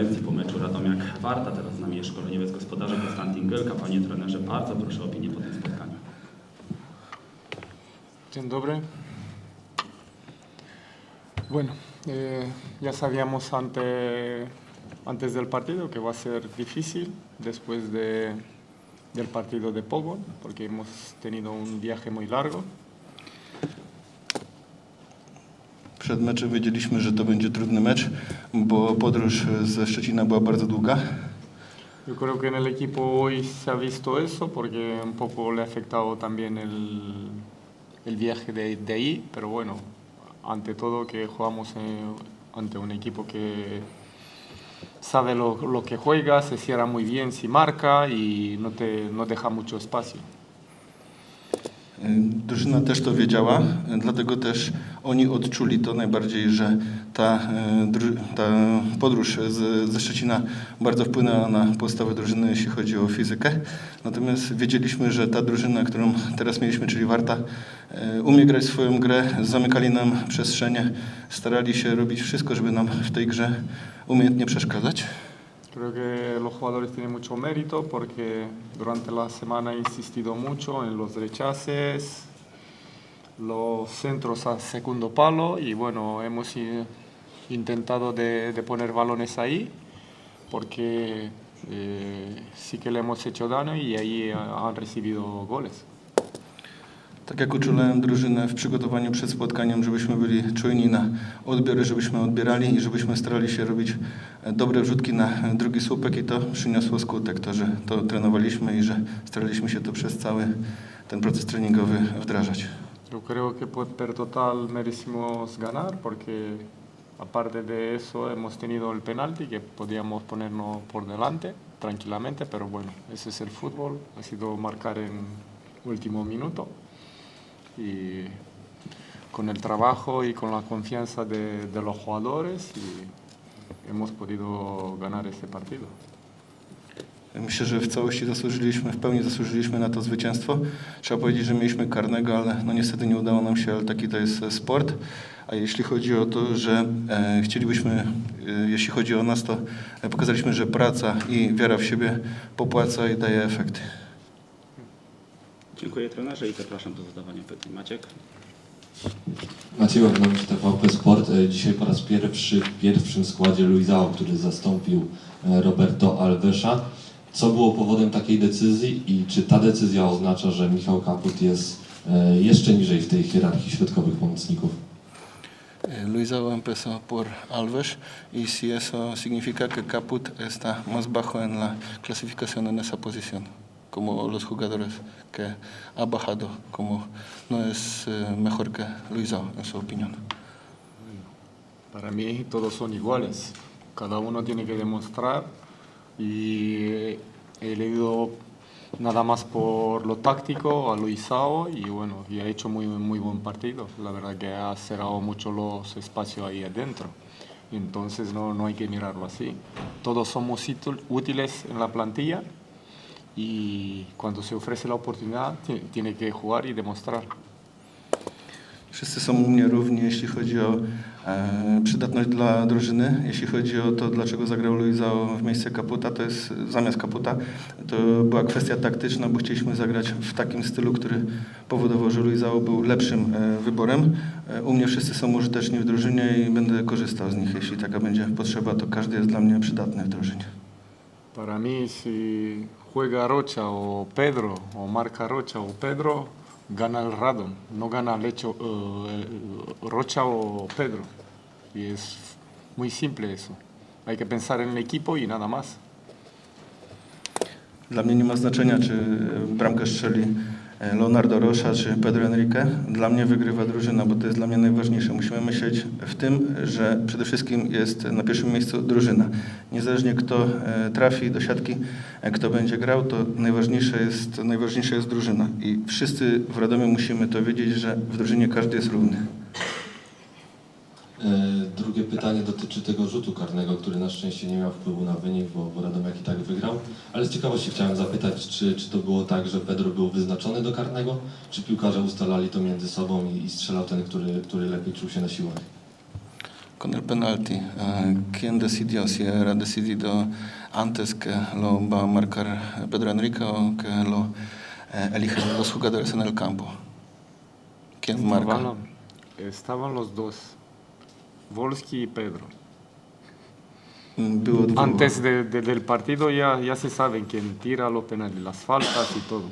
konferencji po meczu Radomiak Warta. Teraz z nami jest szkoleniowiec gospodarza Konstantin Gelka. Panie trenerze, bardzo proszę o opinię po tym spotkaniu. Dzień dobry. Bueno, eh, ya sabíamos ante, antes del partido que va a ser difícil después de, del partido de Pogo, porque hemos tenido un viaje muy largo. Przed meczem wiedzieliśmy, że to będzie trudny mecz, bo podróż ze Szczecina była bardzo długa. Yo creo que en el equipo hoy se ha visto eso porque un poco le ha afectado también el, el viaje de, de ahí, pero bueno, ante todo que jugamos eh, ante un equipo que sabe lo, lo que juega, se cierra muy bien si marca y no te no deja mucho espacio. Drużyna też to wiedziała, dlatego też oni odczuli to najbardziej, że ta, dru- ta podróż z, ze Szczecina bardzo wpłynęła na postawę drużyny, jeśli chodzi o fizykę. Natomiast wiedzieliśmy, że ta drużyna, którą teraz mieliśmy, czyli Warta, umie grać swoją grę, zamykali nam przestrzenie, starali się robić wszystko, żeby nam w tej grze umiejętnie przeszkadzać. Creo que los jugadores tienen mucho mérito porque durante la semana he insistido mucho en los rechaces, los centros a segundo palo y bueno, hemos intentado de, poner balones ahí porque eh, sí que le hemos hecho daño y ahí ah, han recibido goles. Tak jak uczulałem drużynę w przygotowaniu przed spotkaniem, żebyśmy byli czujni na odbiory, żebyśmy odbierali i żebyśmy starali się robić e, dobre wrzutki na e, drugi słupek i to przyniosło skutek, to, że to trenowaliśmy i że staraliśmy się to przez cały ten proces treningowy wdrażać. Yo creo que per total merecimos ganar porque aparte de eso hemos tenido el penalti que podíamos ponernos por delante tranquilamente, pero bueno, ese es el fútbol, ha sido marcar en último minuto y con el trabajo y con la confianza de, de los jugadores y hemos podido ganar este partido. Myślę, że w całości zasłużyliśmy, w pełni zasłużyliśmy na to zwycięstwo. Trzeba powiedzieć, że mieliśmy karnego, ale no niestety nie udało nam się, ale taki to jest e, sport. A jeśli chodzi o to, że e, chcielibyśmy, e, jeśli chodzi o nas, to e, pokazaliśmy, że praca i wiara w siebie popłaca i daje efekty. Dziękuję trenerze i zapraszam do zadawania pytań. Maciek? Maciej Łagowicz, TVP Sport. E, Dzisiaj po raz pierwszy w pierwszym składzie Luizao, który zastąpił e, Roberto Alvesa. Co było powodem takiej decyzji i czy ta decyzja oznacza, że Michał Kaput jest e, jeszcze niżej w tej hierarchii środkowych pomocników? Luisao empezó por Alves y si eso significa que Caput está más bajo en la clasificación en esa posición, como los jugadores que ha bajado, como no es eh, mejor que Luisao en su opinión. Para mí todos son iguales. Cada uno tiene que demostrar y he leído nada más por lo táctico a Luisao y bueno, y ha hecho muy, muy buen partido. La verdad que ha cerrado mucho los espacios ahí adentro. Entonces no, no hay que mirarlo así. Todos somos útil- útiles en la plantilla y cuando se ofrece la oportunidad ti- tiene que jugar y demostrar. Wszyscy są u mnie równi, jeśli chodzi o e, przydatność dla drużyny. Jeśli chodzi o to, dlaczego zagrał Luizao w miejsce Kaputa, to jest zamiast Kaputa, to była kwestia taktyczna, bo chcieliśmy zagrać w takim stylu, który powodował, że Luizao był lepszym e, wyborem. E, u mnie wszyscy są użyteczni w drużynie i będę korzystał z nich. Jeśli taka będzie potrzeba, to każdy jest dla mnie przydatny w drużynie. Para mí, si juega Rocha o Pedro, o marca Rocha o Pedro, gana el Radom, no gana Lecho, eh, Rocha o Pedro. Y es muy simple eso. Hay que pensar en el equipo y nada más. Dla mnie nie ma znaczenia, czy bramkę strzeli Leonardo Rocha czy Pedro Enrique. Dla mnie wygrywa drużyna, bo to jest dla mnie najważniejsze. Musimy myśleć w tym, że przede wszystkim jest na pierwszym miejscu drużyna. Niezależnie kto e, trafi do siatki, e, kto będzie grał, to najważniejsze jest, najważniejsza jest drużyna. I wszyscy w Radomiu musimy to wiedzieć, że w drużynie każdy jest równy. E, pytanie dotyczy tego rzutu karnego, który na szczęście nie miał wpływu na wynik, bo, bo Radomiak i tak wygrał. Ale z ciekawości chciałem zapytać, czy, czy to było tak, że Pedro był wyznaczony do karnego, czy piłkarze ustalali to między sobą i, i strzelał ten, który, który lepiej czuł się na siłach? Con el penalti, eh, ¿quién decidió si era decidido antes que lo va a marcar Pedro Enrique o que lo eh, eligen los jugadores en el campo? ¿Quién marca? Estaban los dos, Volsky y Pedro. Było dwóch. Antes de- de- del partido ya, ya se sabe quién tira los penales, las faltas y todo.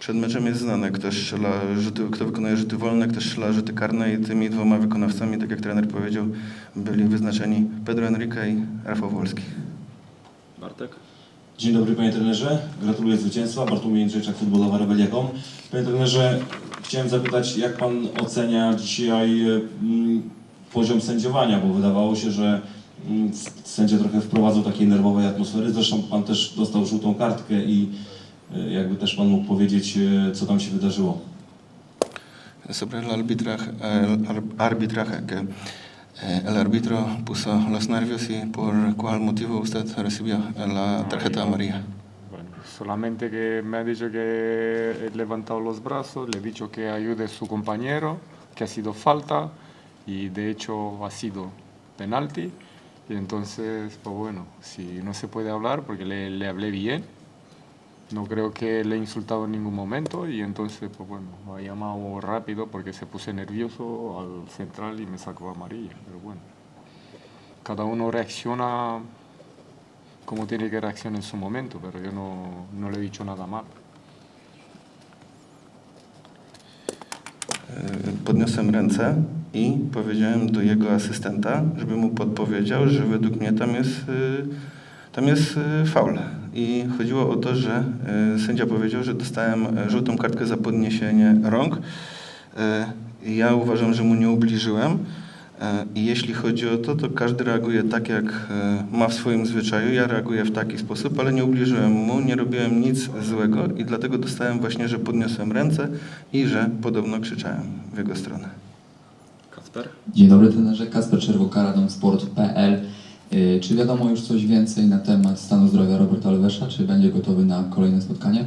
Przed meczem jest znane, kto, strzela rzuty, kto wykonuje rzuty wolne, kto strzela rzuty karne i tymi dwoma wykonawcami, tak jak trener powiedział, byli wyznaczeni Pedro Enrique i Rafał Wolski. Bartek? Dzień dobry panie trenerze, gratuluję zwycięstwa. Bartłomiej Jędrzejczak, futbolowa Rebeliakom. Panie trenerze, chciałem zapytać, jak pan ocenia dzisiaj mm, poziom sędziowania, bo wydawało się, że mm, sędzia trochę wprowadzał takiej nerwowej atmosfery. Zresztą pan też dostał żółtą kartkę i e, jakby też pan mógł powiedzieć, e, co tam się wydarzyło. Sobre el arbitraje, el ar- arbitraje que eh, el árbitro puso los nervios y por cuál motivo usted recibió la tarjeta amarilla. Bueno, solamente que me ha dicho que he levantado los brazos, le he dicho que ayude a su compañero, que ha sido falta y de hecho ha sido penalti. Y entonces, pues bueno, si no se puede hablar porque le, le hablé bien, no creo que le he insultado en ningún momento y entonces, pues bueno, me ha llamado rápido porque se puse nervioso al central y me sacó amarilla. Pero bueno, cada uno reacciona como tiene que reaccionar en su momento, pero yo no, no le he dicho nada mal. E, Podniosłem ręce i powiedziałem do jego asystenta, żeby mu podpowiedział, że według mnie tam jest, y, tam jest y, faul. I chodziło o to, że y, sędzia powiedział, że dostałem e, żółtą kartkę za podniesienie rąk. E, Ja uważam, że mu nie ubliżyłem. E, I jeśli chodzi o to, to każdy reaguje tak, jak ma w swoim zwyczaju. Ja reaguję w taki sposób, ale nie ubliżyłem mu, nie robiłem nic złego i dlatego dostałem właśnie, że podniosłem ręce i że podobno krzyczałem w jego stronę. Kasper? Dzień dobry trenerze, Kasper Czerwokara, domsport.pl. Y, Czy wiadomo już coś więcej na temat stanu zdrowia Roberta Alvesza? Czy będzie gotowy na kolejne spotkanie?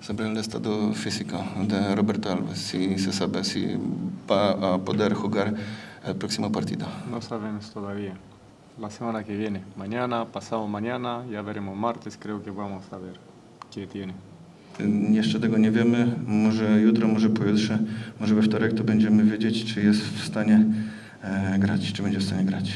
Sobre el estado físico de Roberto Alves, si se sabe si va a poder jugar el próximo partido. No sabemos todavía. La semana que viene, mañana, pasado mañana, ya veremos martes, creo que vamos a ver qué tiene. Jeszcze tego nie wiemy. Może jutro, może pojutrze, może we wtorek to będziemy wiedzieć, czy jest w stanie e, grać, czy będzie w stanie grać.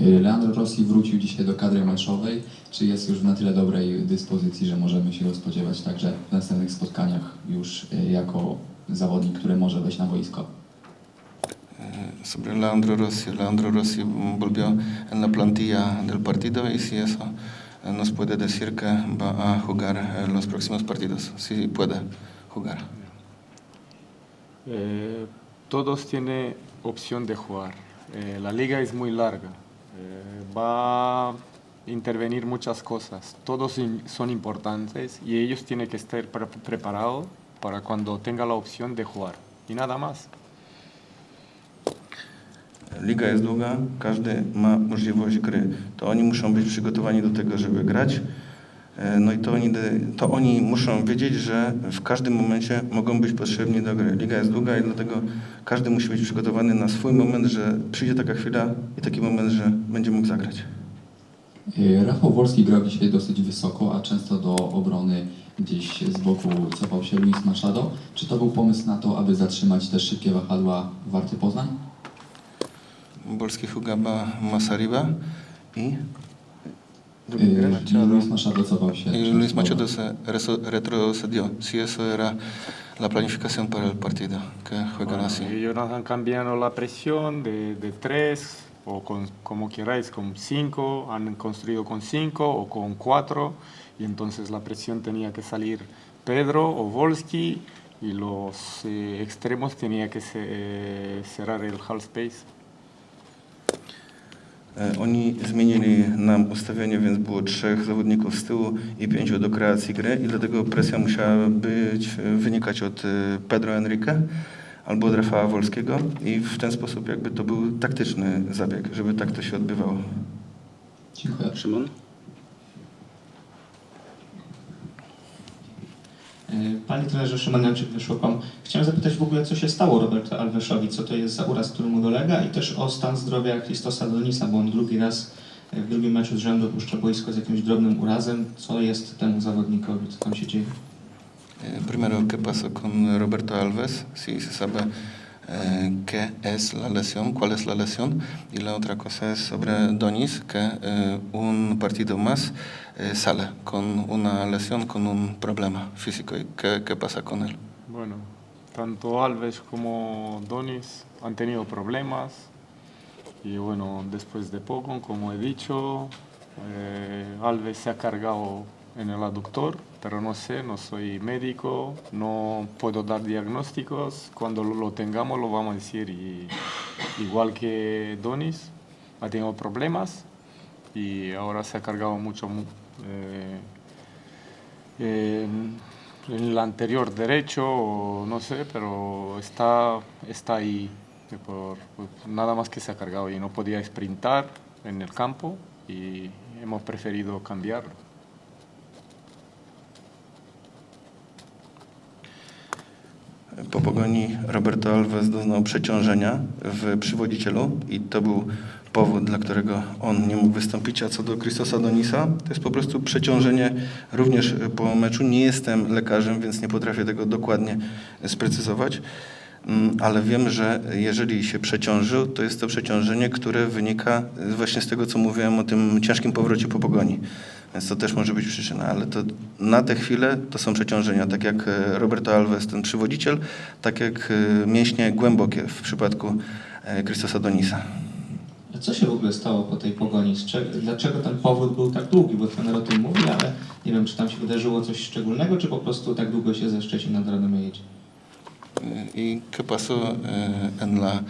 Y, Leandro Rossi wrócił dzisiaj do kadry meczowej. Czy jest już na tyle dobrej dyspozycji, że możemy się go spodziewać także w następnych spotkaniach już y, jako zawodnik, który może wejść na boisko? Eh, sobre Leandro Rossi. Leandro Rossi volvió en la plantilla del partido y si eso nos puede decir que va a jugar eh, los próximos partidos, si puede jugar. Eh, todos tienen opción de jugar. Eh, la liga es muy larga. Va a intervenir muchas cosas. Todos son importantes y ellos tienen que estar pre- preparados para cuando tenga la opción de jugar. Y nada más. Liga jest długa, każdy ma możliwość gry. To oni muszą być przygotowani do tego, żeby grać. E, No i to oni, to oni muszą wiedzieć, że w każdym momencie mogą być potrzebni do gry. Liga jest długa i dlatego każdy musi być przygotowany na swój moment, że przyjdzie taka chwila i taki moment, że będzie mógł zagrać. Y, Rafał Wolski grał dzisiaj dosyć wysoko, a często do obrony gdzieś z boku cofał się Luis Machado. Czy to był pomysł na to, aby zatrzymać te szybkie wahadła Warty Poznań? Bolski jugaba más arriba y, Y, Luis Machado cofał się. y przez Luis głowę. Machado se retrocedió. Si eso era la planificación para el partido, que juegan Bueno, así. ellos nos han cambiado la presión de, de tres o con, como queráis, con cinco, han construido con cinco o con cuatro y entonces la presión tenía que salir Pedro o Volsky y los eh, extremos tenía que se- eh, cerrar el half space. E, Oni zmienili nam ustawienie, więc było trzech zawodników z tyłu i pięciu do kreacji gry i dlatego presja musiała być, e, wynikać od e, Pedro Enrique albo od Rafała Wolskiego i w ten sposób jakby to był taktyczny zabieg, żeby tak to się odbywało. Dziękuję. Szymon? Panie trenerze Szymon Janczyk wyszło Pan. Chciałem zapytać w ogóle, co się stało Roberto Alveszowi, co to jest za uraz, który mu dolega i też o stan zdrowia Christosa Donisa, bo on drugi raz e, w drugim meczu z rzędu opuszcza boisko z jakimś drobnym urazem. Co jest temu zawodnikowi, co tam się dzieje? Eh, Primero, ¿qué pasó con Roberto Alves? Si se sabe eh, qué es la lesión, cuál es la lesión. Y la otra cosa es sobre Donis, que eh, un partido más eh, sale con una lesión, con un problema físico. ¿Y qué, qué pasa con él? Bueno, tanto Alves como Donis han tenido problemas y bueno, después de poco, como he dicho, eh, Alves se ha cargado en el aductor, pero no sé, no soy médico, no puedo dar diagnósticos, cuando lo, tengamos lo vamos a decir igual que Donis ha tenido problemas y ahora se ha cargado mucho mu- eh, en, el anterior derecho, no sé, pero está, está ahí. por- pues, nada más que se ha cargado y no podía sprintar en el campo y hemos preferido cambiarlo. Po pogoni Roberto Alves doznał przeciążenia w przywodzicielu i to był powód, dla którego on nie mógł wystąpić. A co do Christosa Donisa, to jest po prostu przeciążenie również po meczu. Nie jestem lekarzem, więc nie potrafię tego dokładnie sprecyzować. Mm, Ale wiem, że jeżeli się przeciążył, to jest to przeciążenie, które wynika właśnie z tego, co mówiłem o tym ciężkim powrocie po pogoni. Więc to też może być przyczyna, ale to na tę chwilę to są przeciążenia, tak jak e, Roberto Alves, ten przywodziciel, tak jak e, mięśnie głębokie w przypadku e, Christosa Donisa. A Co się w ogóle stało po tej pogoni? Dlaczego ten powód był tak długi? Bo trener o tym mówi, ale nie wiem, czy tam się wydarzyło coś szczególnego, czy po prostu tak długo się ze Szczecin nad Radomia jedzie. ¿Y qué pasó en la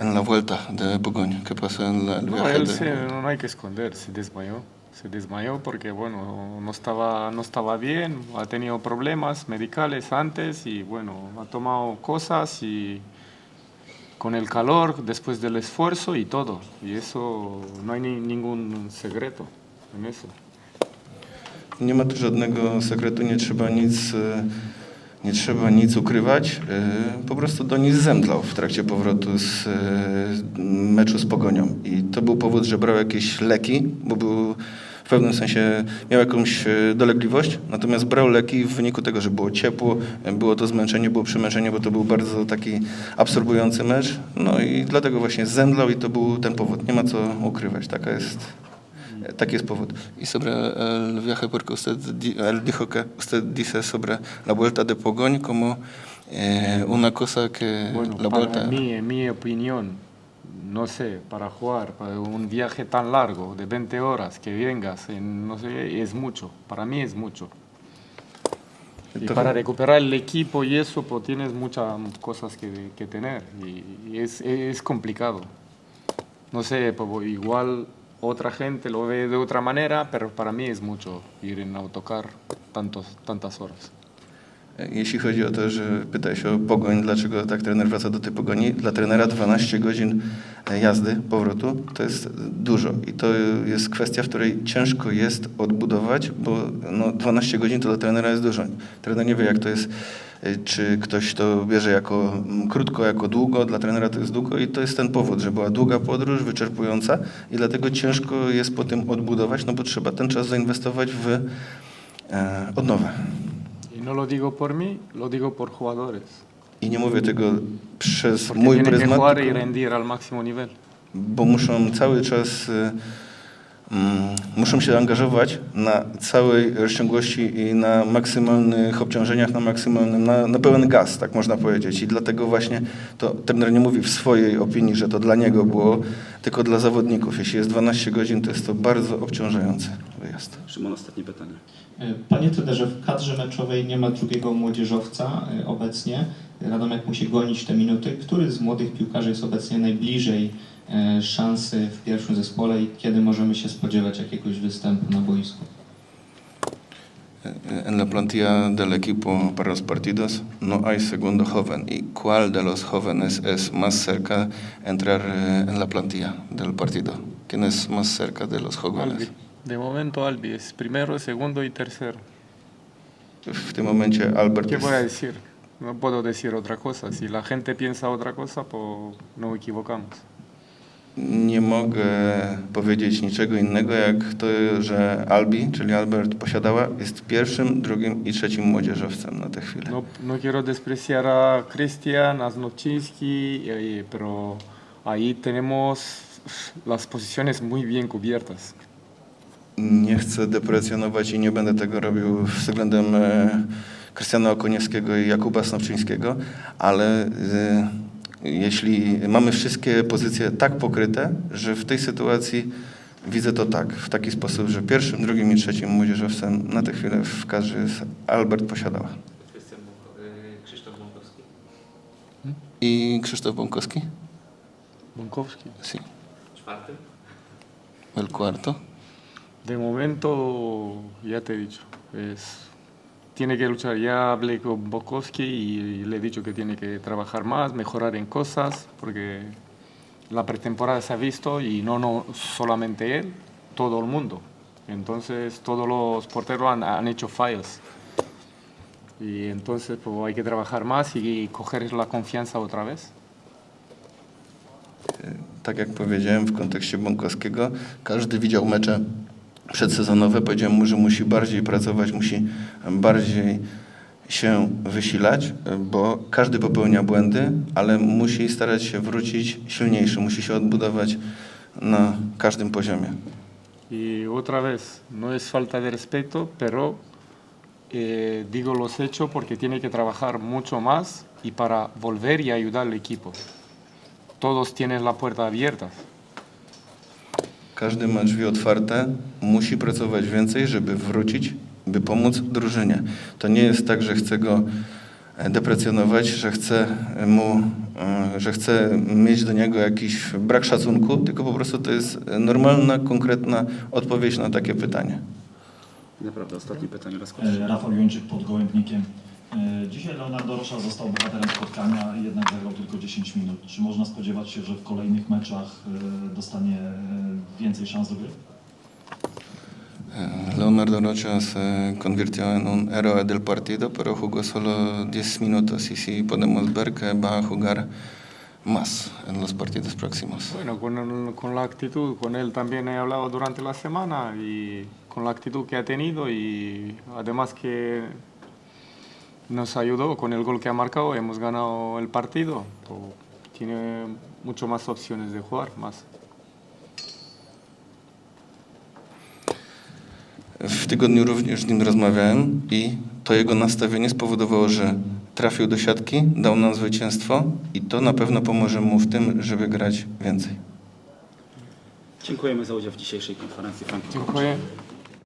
en la vuelta de Bogoñ? ¿Qué pasó en la, el No, él de- se, no hay que esconder, se desmayó. Se desmayó porque, bueno, no estaba, no estaba bien, ha tenido problemas medicales antes y, bueno, ha tomado cosas y con el calor, después del esfuerzo y todo. Y eso, no hay ni- ningún secreto en eso. Nie ma tu żadnego sekretu, nie trzeba nic, e, nie trzeba nic ukrywać. E, Po prostu Donis zemdlał w trakcie powrotu z e, meczu z Pogonią. I to był powód, że brał jakieś leki, bo był w pewnym sensie miał jakąś e, dolegliwość, natomiast brał leki w wyniku tego, że było ciepło, było to zmęczenie, było przemęczenie, bo to był bardzo taki absorbujący mecz. No i dlatego właśnie zemdlał i to był ten powód. Nie ma co ukrywać. Taka jest Taki es powód. Y sobre el viaje, porque usted él dijo que usted dice sobre la vuelta de Pogón como eh, una cosa que Bueno, la vuelta. para mí, en mi opinión, no sé, para jugar, para un viaje tan largo, de 20 horas, que vengas, en, no sé, es mucho. Para mí es mucho. Y Entonces- para recuperar el equipo y eso, pues tienes muchas cosas que, que tener y, y es, es complicado. No sé, pues, igual otra gente lo ve de otra manera, pero para mí es mucho ir en autocar tantos, tantas horas. Jeśli chodzi o to, że pyta się o Pogoń, dlaczego tak trener wraca do tej Pogoni, dla trenera 12 godzin e, jazdy, powrotu, to jest dużo i to jest kwestia, w której ciężko jest odbudować, bo no, 12 godzin to dla trenera jest dużo. Trener nie wie, jak to jest, e, czy ktoś to bierze jako krótko, jako długo, dla trenera to jest długo i to jest ten powód, że była długa podróż, wyczerpująca i dlatego ciężko jest po tym odbudować, no bo trzeba ten czas zainwestować w e, odnowę. No lo digo por mí, lo digo por jugadores. I nie mówię tego przez Porque mój tienen que pryzmat, jugar y tylko, rendir al máximo nivel. bo muszą cały czas y, muszą się angażować na całej rozciągłości i na maksymalnych obciążeniach, na maksymalnym, na, na pełen gaz, tak można powiedzieć. I dlatego właśnie to trener nie mówi w swojej opinii, że to dla niego było, tylko dla zawodników. Jeśli jest 12 godzin, to jest to bardzo obciążający wyjazd. Szymon, ostatnie pytanie. E, Panie trenerze, w kadrze meczowej nie ma drugiego młodzieżowca e, obecnie. Radomiak musi gonić te minuty. Który z młodych piłkarzy jest obecnie najbliżej e, szansy w pierwszym zespole i kiedy możemy się spodziewać jakiegoś występu na boisku? En la plantilla del equipo para los partidos no hay segundo joven. ¿Y cuál de los jóvenes es más cerca entrar eh, en la plantilla del partido? ¿Quién es más cerca de los jóvenes? Albi. De momento Albi es primero, segundo y tercero. w tym momencie Albert ¿Qué voy a decir? No puedo decir otra cosa. Si la gente piensa otra cosa, pues nos equivocamos. Nie mogę powiedzieć niczego innego, jak to, że Albi, czyli Albert Posiadała, jest pierwszym, drugim i trzecim młodzieżowcem na tę chwilę. No, no quiero despreciar a Cristian, a Snowczynski, eh, pero ahí tenemos las posiciones muy bien cubiertas. Nie chcę deprecjonować i nie będę tego robił względem e, Krystiana Okoniewskiego i Jakuba Snowczyńskiego, ale e, jeśli mamy wszystkie pozycje tak pokryte, że w tej sytuacji widzę to tak, w taki sposób, że pierwszym, drugim i trzecim młodzieżowcem na tę chwilę w kadrze jest Albert Posiadała. Krzysztof Bąkowski. I Krzysztof Bąkowski? Bonkowski. Sí. Czwartym. El cuarto. De momento, ya te he dicho, es, tiene que luchar. Ya hablé con Bokowski y le he dicho que tiene que trabajar más, mejorar en cosas, porque la pretemporada se ha visto y no, no solamente él, todo el mundo. Entonces todos los porteros han, han hecho fallos. Y entonces pues, hay que trabajar más y coger la confianza otra vez. Tak jak powiedziałem w kontekście Bąkowskiego, każdy widział mecze przedsezonowe. Powiedziałem mu, że musi bardziej pracować, musi bardziej się wysilać, bo każdy popełnia błędy, ale musi starać się wrócić silniejszy, musi się odbudować na każdym poziomie. Y otra vez, no es falta de respeto, pero eh, digo los hechos porque tiene que trabajar mucho más y para volver y ayudar al equipo. Todos tienen la puerta abierta. Każdy ma drzwi otwarte, musi pracować więcej, żeby wrócić, by pomóc drużynie. To nie jest tak, że chcę go e, deprecjonować, że chcę mu, e, że chcę mieć do niego jakiś brak szacunku, tylko po prostu to jest normalna, konkretna odpowiedź na takie pytanie. Naprawdę, ostatnie pytanie raz E, Rafał Jończyk pod Gołębnikiem. E, Dzisiaj Leonardo Rocha został bohaterem spotkania, jednak zagrał tylko 10 minut. Czy można spodziewać się, że w kolejnych meczach e, dostanie e, więcej szans do gry? Leonardo Rocha se convirtió en un héroe del partido, pero jugó solo 10 minutos y si podemos ver que va a jugar más en los partidos próximos. Bueno, con, el- con la actitud, con él también he hablado durante la semana y con la actitud que ha tenido y además que nos ayudó con el gol que ha marcado, hemos ganado el partido. tiene mucho más opciones de jugar, más. W tygodniu również z nim rozmawiałem i to jego nastawienie spowodowało, że trafił do siatki, dał nam zwycięstwo i to na pewno pomoże mu w tym, żeby grać więcej. Dziękujemy za udział w dzisiejszej konferencji. Dziękuję.